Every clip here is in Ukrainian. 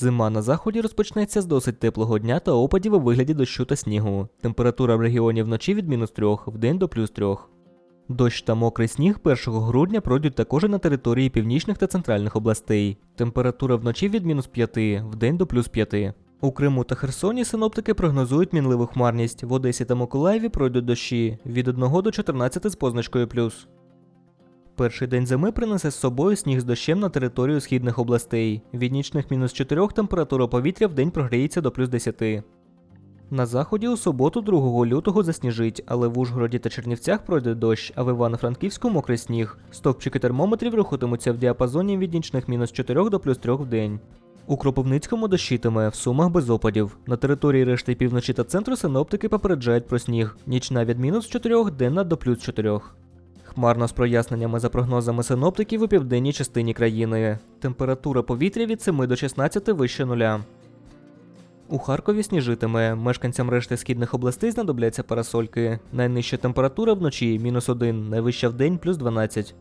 Зима на заході розпочнеться з досить теплого дня та опадів у вигляді дощу та снігу. Температура в регіоні вночі від мінус 3, вдень до плюс 3. Дощ та мокрий сніг 1 грудня пройдуть також на території північних та центральних областей. Температура вночі від мінус 5, вдень до плюс 5. У Криму та Херсоні синоптики прогнозують мінливу хмарність. В Одесі та Миколаєві пройдуть дощі від 1 до 14 з позначкою плюс. Перший день зими принесе з собою сніг з дощем на територію східних областей. Від нічних мінус 4 температура повітря в день прогріється до плюс 10. На заході у суботу 2 лютого засніжить, але в Ужгороді та Чернівцях пройде дощ, а в Івано-Франківську мокрий сніг. Стопчики термометрів рухатимуться в діапазоні від нічних мінус 4 до плюс 3 в день. У Кропивницькому дощитиме, в Сумах без опадів. На території решти півночі та центру синоптики попереджають про сніг. Нічна від мінус 4, денна до плюс 4. Хмарно з проясненнями за прогнозами синоптиків у південній частині країни. Температура повітря від 7 до 16 вище нуля. У Харкові сніжитиме. Мешканцям решти східних областей знадобляться парасольки. Найнижча температура вночі мінус 1, найвища вдень плюс 12.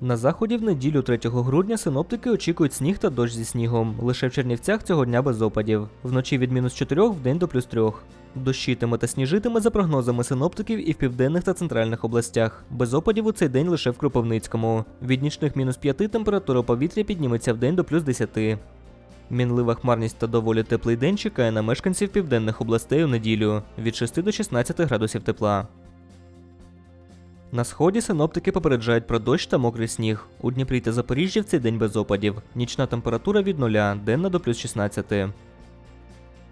На заході в неділю 3 грудня синоптики очікують сніг та дощ зі снігом. Лише в Чернівцях цього дня без опадів. Вночі від мінус 4 в день до плюс 3. Дощитиме та сніжитиме за прогнозами синоптиків і в південних та центральних областях. Без опадів у цей день лише в Кропивницькому. Від нічних мінус 5 температура повітря підніметься в день до плюс 10. Мінлива хмарність та доволі теплий день чекає на мешканців південних областей у неділю від 6 до 16 градусів тепла. На сході синоптики попереджають про дощ та мокрий сніг. У Дніпрі та Запоріжжі в цей день без опадів. Нічна температура від 0, денна до плюс 16.